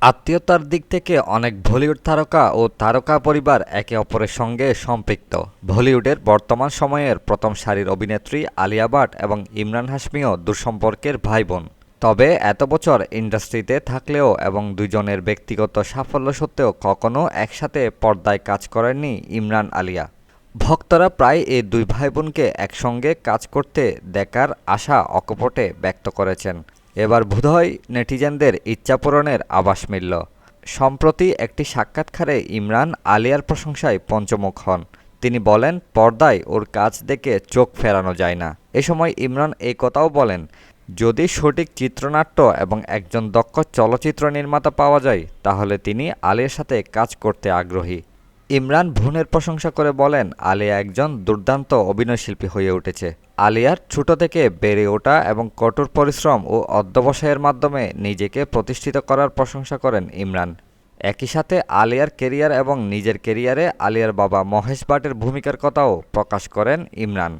আত্মীয়তার দিক থেকে অনেক বলিউড তারকা ও তারকা পরিবার একে অপরের সঙ্গে সম্পৃক্ত। বলিউডের বর্তমান সময়ের প্রথম সারির অভিনেত্রী আলিয়া ভাট এবং ইমরান হাশমিও দুঃসম্পর্কের ভাই বোন তবে এত বছর ইন্ডাস্ট্রিতে থাকলেও এবং দুজনের ব্যক্তিগত সাফল্য সত্ত্বেও কখনো একসাথে পর্দায় কাজ করেননি ইমরান আলিয়া। ভক্তরা প্রায় এই দুই ভাই বোনকে একসঙ্গে কাজ করতে দেখার আশা অকপটে ব্যক্ত করেছেন। এবার বোধহয় নেটিজেনদের ইচ্ছা পূরণের আভাস মিলল। সম্প্রতি একটি সাক্ষাৎকারে ইমরান আলিয়ার প্রশংসায় পঞ্চমুখ হন। তিনি বলেন, পর্দায় ওর কাজ দেখে চোখ ফেরানো যায় না। এ সময় ইমরান এই কথাও বলেন, যদি সঠিক চিত্রনাট্য এবং একজন দক্ষ চলচ্চিত্র নির্মাতা পাওয়া যায়, তাহলে তিনি আলিয়ার সাথে কাজ করতে আগ্রহী। ইমরান ভুনের প্রশংসা করে বলেন, আলিয়া একজন দুর্দান্ত অভিনয়শিল্পী হয়ে উঠেছে। আলিয়ার ছোট থেকে বেড়ে ওঠা এবং কঠোর পরিশ্রম ও অধ্যবসায়ের মাধ্যমে নিজেকে প্রতিষ্ঠিত করার প্রশংসা করেন ইমরান। একই সাথে আলিয়ার কেরিয়ার এবং নিজের কেরিয়ারে আলিয়ার বাবা মহেশ ভাটের ভূমিকার কথাও প্রকাশ করেন ইমরান।